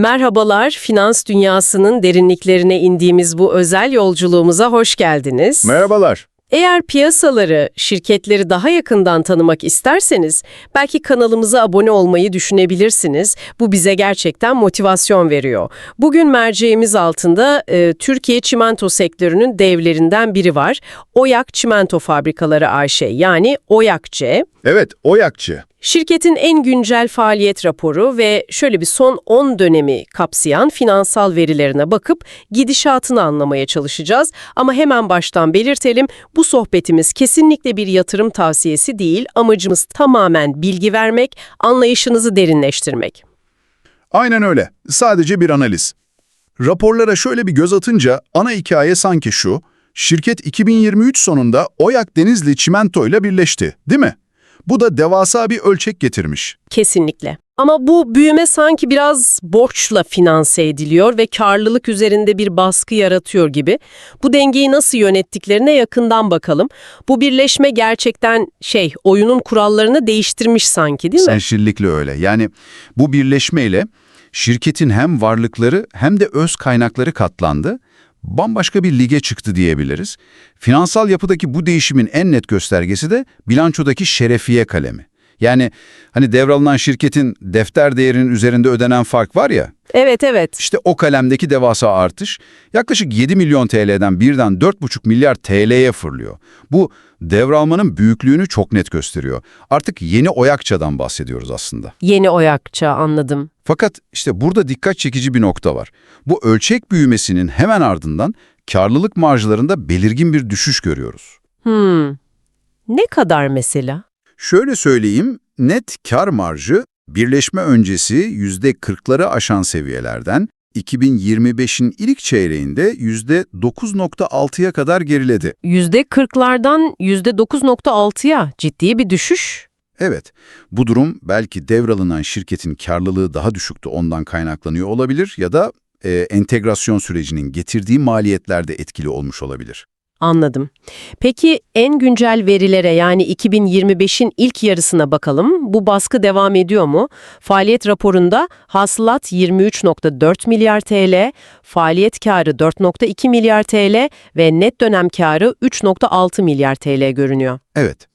Merhabalar, finans dünyasının derinliklerine indiğimiz bu özel yolculuğumuza hoş geldiniz. Merhabalar. Eğer piyasaları, şirketleri daha yakından tanımak isterseniz belki kanalımıza abone olmayı düşünebilirsiniz. Bu bize gerçekten motivasyon veriyor. Bugün merceğimiz altında e, Türkiye çimento sektörünün devlerinden biri var. Oyak Çimento Fabrikaları AŞ yani OYAKÇE. Evet, Oyakçı. Şirketin en güncel faaliyet raporu ve şöyle bir son 10 dönemi kapsayan finansal verilerine bakıp gidişatını anlamaya çalışacağız. Ama hemen baştan belirtelim, bu sohbetimiz kesinlikle bir yatırım tavsiyesi değil, amacımız tamamen bilgi vermek, anlayışınızı derinleştirmek. Aynen öyle. Sadece bir analiz. Raporlara şöyle bir göz atınca ana hikaye sanki şu. Şirket 2023 sonunda Oyak Denizli Çimento ile birleşti, değil mi? Bu da devasa bir ölçek getirmiş. Kesinlikle. Ama bu büyüme sanki biraz borçla finanse ediliyor ve karlılık üzerinde bir baskı yaratıyor gibi. Bu dengeyi nasıl yönettiklerine yakından bakalım. Bu birleşme gerçekten şey, oyunun kurallarını değiştirmiş sanki değil mi? Senşillikle öyle. Yani bu birleşmeyle şirketin hem varlıkları hem de öz kaynakları katlandı. Bambaşka bir lige çıktı diyebiliriz. Finansal yapıdaki bu değişimin en net göstergesi de bilançodaki şerefiye kalemi. Yani hani devralınan şirketin defter değerinin üzerinde ödenen fark var ya, Evet evet. işte o kalemdeki devasa artış yaklaşık 7 milyon TL'den birden 4,5 milyar TL'ye fırlıyor. Bu devralmanın büyüklüğünü çok net gösteriyor. Artık yeni Oyakça'dan bahsediyoruz aslında. Yeni oyakça anladım. Fakat işte burada dikkat çekici bir nokta var. Bu ölçek büyümesinin hemen ardından karlılık marjlarında belirgin bir düşüş görüyoruz. Hmm. Ne kadar mesela? Şöyle söyleyeyim, net kar marjı birleşme öncesi %40'ları aşan seviyelerden 2025'in ilk çeyreğinde %9.6'ya kadar geriledi. %40'lardan %9.6'ya ciddi bir düşüş. Evet, bu durum belki devralınan şirketin karlılığı daha düşüktü ondan kaynaklanıyor olabilir ya da e, entegrasyon sürecinin getirdiği maliyetlerde etkili olmuş olabilir. Anladım. Peki en güncel verilere yani 2025'in ilk yarısına bakalım. Bu baskı devam ediyor mu? Faaliyet raporunda hasılat 23.4 milyar TL, faaliyet karı 4.2 milyar TL ve net dönem karı 3.6 milyar TL görünüyor. Evet,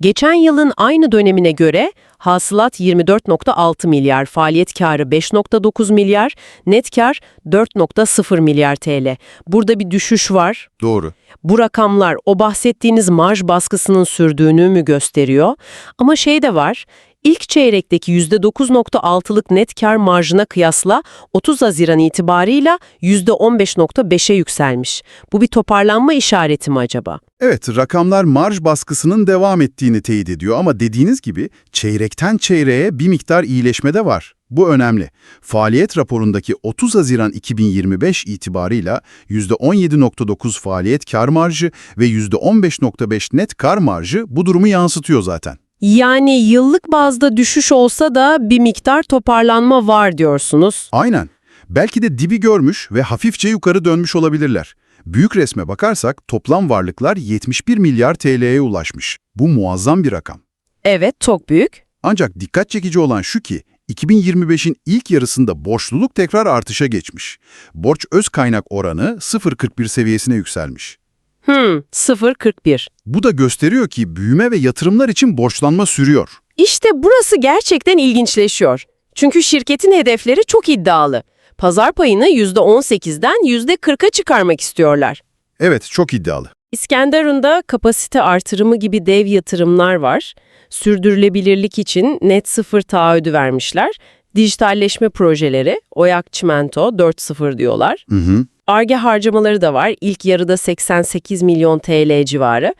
Geçen yılın aynı dönemine göre hasılat 24.6 milyar, faaliyet karı 5.9 milyar, net kar 4.0 milyar TL. Burada bir düşüş var. doğru. Bu rakamlar o bahsettiğiniz marj baskısının sürdüğünü mü gösteriyor? Ama şey de var, ilk çeyrekteki %9.6'lık net kar marjına kıyasla 30 Haziran itibarıyla %15.5'e yükselmiş. Bu bir toparlanma işareti mi acaba? Evet, rakamlar marj baskısının devam ettiğini teyit ediyor ama dediğiniz gibi çeyrekten çeyreğe bir miktar iyileşme de var. Bu önemli. Faaliyet raporundaki 30 Haziran 2025 itibarıyla %17.9 faaliyet kar marjı ve %15.5 net kar marjı bu durumu yansıtıyor zaten. Yani yıllık bazda düşüş olsa da bir miktar toparlanma var diyorsunuz. Aynen. Belki de dibi görmüş ve hafifçe yukarı dönmüş olabilirler. Büyük resme bakarsak toplam varlıklar 71 milyar TL'ye ulaşmış. Bu muazzam bir rakam. Evet, çok büyük. Ancak dikkat çekici olan şu ki, 2025'in ilk yarısında borçluluk tekrar artışa geçmiş. Borç öz kaynak oranı 0.41 seviyesine yükselmiş. Hmm, 0.41. Bu da gösteriyor ki büyüme ve yatırımlar için borçlanma sürüyor. İşte burası gerçekten ilginçleşiyor. Çünkü şirketin hedefleri çok iddialı. Pazar payını %18'den %40'a çıkarmak istiyorlar. Evet, çok iddialı. İskenderun'da kapasite artırımı gibi dev yatırımlar var. Sürdürülebilirlik için net sıfır taahhüdü vermişler. Dijitalleşme projeleri, Oyak Çimento 4.0 diyorlar. Hı hı. ARGE harcamaları da var. İlk yarıda 88 milyon TL civarı.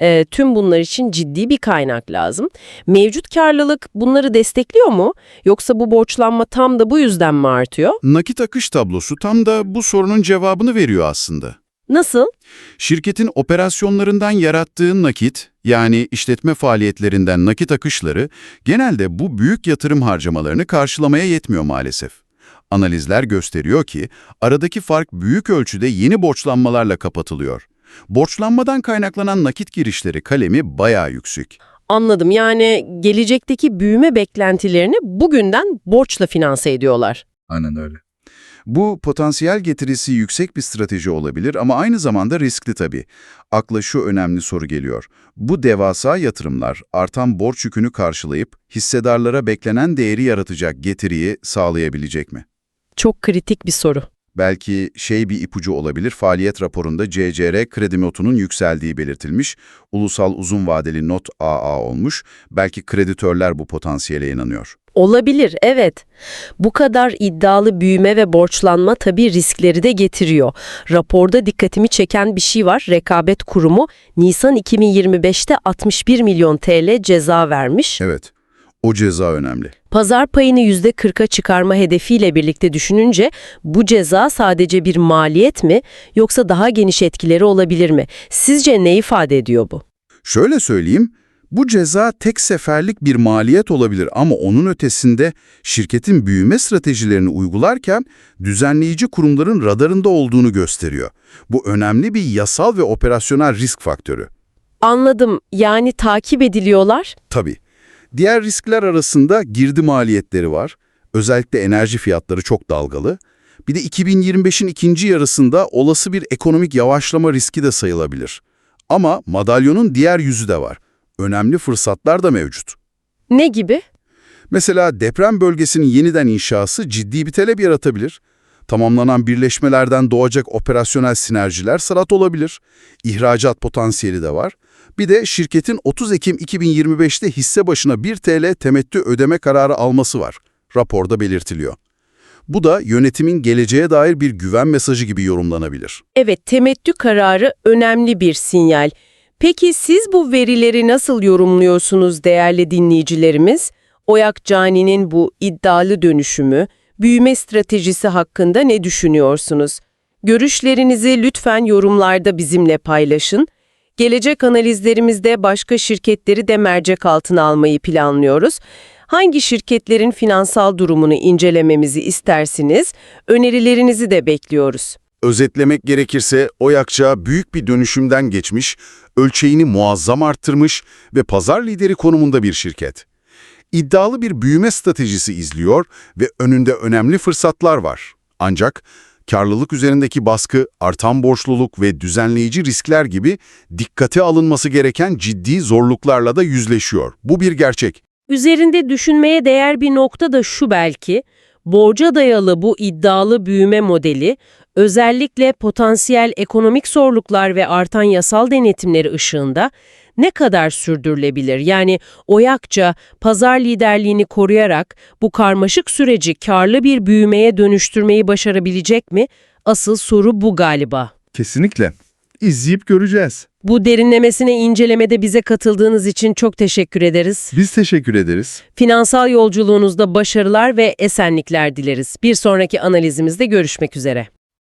Ee, tüm bunlar için ciddi bir kaynak lazım. Mevcut karlılık bunları destekliyor mu? Yoksa bu borçlanma tam da bu yüzden mi artıyor? Nakit akış tablosu tam da bu sorunun cevabını veriyor aslında. Nasıl? Şirketin operasyonlarından yarattığı nakit, yani işletme faaliyetlerinden nakit akışları, genelde bu büyük yatırım harcamalarını karşılamaya yetmiyor maalesef. Analizler gösteriyor ki, aradaki fark büyük ölçüde yeni borçlanmalarla kapatılıyor. Borçlanmadan kaynaklanan nakit girişleri kalemi bayağı yüksek. Anladım. Yani gelecekteki büyüme beklentilerini bugünden borçla finanse ediyorlar. Aynen öyle. Bu potansiyel getirisi yüksek bir strateji olabilir ama aynı zamanda riskli tabii. Akla şu önemli soru geliyor. Bu devasa yatırımlar artan borç yükünü karşılayıp hissedarlara beklenen değeri yaratacak getiriyi sağlayabilecek mi? Çok kritik bir soru. Belki şey bir ipucu olabilir, faaliyet raporunda CCR kredi notunun yükseldiği belirtilmiş, ulusal uzun vadeli not AA olmuş, belki kreditörler bu potansiyele inanıyor. Olabilir, evet. Bu kadar iddialı büyüme ve borçlanma tabii riskleri de getiriyor. Raporda dikkatimi çeken bir şey var. Rekabet Kurumu Nisan 2025'te 61 milyon TL ceza vermiş. Evet, o ceza önemli. Pazar payını %40'a çıkarma hedefiyle birlikte düşününce bu ceza sadece bir maliyet mi yoksa daha geniş etkileri olabilir mi? Sizce ne ifade ediyor bu? Şöyle söyleyeyim, bu ceza tek seferlik bir maliyet olabilir ama onun ötesinde şirketin büyüme stratejilerini uygularken düzenleyici kurumların radarında olduğunu gösteriyor. Bu önemli bir yasal ve operasyonel risk faktörü. Anladım. Yani takip ediliyorlar. Tabii. Diğer riskler arasında girdi maliyetleri var. Özellikle enerji fiyatları çok dalgalı. Bir de 2025'in ikinci yarısında olası bir ekonomik yavaşlama riski de sayılabilir. Ama madalyonun diğer yüzü de var. Önemli fırsatlar da mevcut. Ne gibi? Mesela deprem bölgesinin yeniden inşası ciddi bir talep yaratabilir. Tamamlanan birleşmelerden doğacak operasyonel sinerjiler sırat olabilir. İhracat potansiyeli de var. Bir de şirketin 30 Ekim 2025'te hisse başına 1 TL temettü ödeme kararı alması var. Raporda belirtiliyor. Bu da yönetimin geleceğe dair bir güven mesajı gibi yorumlanabilir. Evet, temettü kararı önemli bir sinyal. Peki siz bu verileri nasıl yorumluyorsunuz değerli dinleyicilerimiz? Oyak Cani'nin bu iddialı dönüşümü, büyüme stratejisi hakkında ne düşünüyorsunuz? Görüşlerinizi lütfen yorumlarda bizimle paylaşın. Gelecek analizlerimizde başka şirketleri de mercek altına almayı planlıyoruz. Hangi şirketlerin finansal durumunu incelememizi istersiniz? Önerilerinizi de bekliyoruz. Özetlemek gerekirse Oyakça büyük bir dönüşümden geçmiş, ölçeğini muazzam arttırmış ve pazar lideri konumunda bir şirket. İddialı bir büyüme stratejisi izliyor ve önünde önemli fırsatlar var. Ancak karlılık üzerindeki baskı, artan borçluluk ve düzenleyici riskler gibi dikkate alınması gereken ciddi zorluklarla da yüzleşiyor. Bu bir gerçek. Üzerinde düşünmeye değer bir nokta da şu belki, borca dayalı bu iddialı büyüme modeli, özellikle potansiyel ekonomik zorluklar ve artan yasal denetimleri ışığında ne kadar sürdürülebilir? Yani oyakça pazar liderliğini koruyarak bu karmaşık süreci karlı bir büyümeye dönüştürmeyi başarabilecek mi? Asıl soru bu galiba. Kesinlikle. İzleyip göreceğiz. Bu derinlemesine incelemede bize katıldığınız için çok teşekkür ederiz. Biz teşekkür ederiz. Finansal yolculuğunuzda başarılar ve esenlikler dileriz. Bir sonraki analizimizde görüşmek üzere.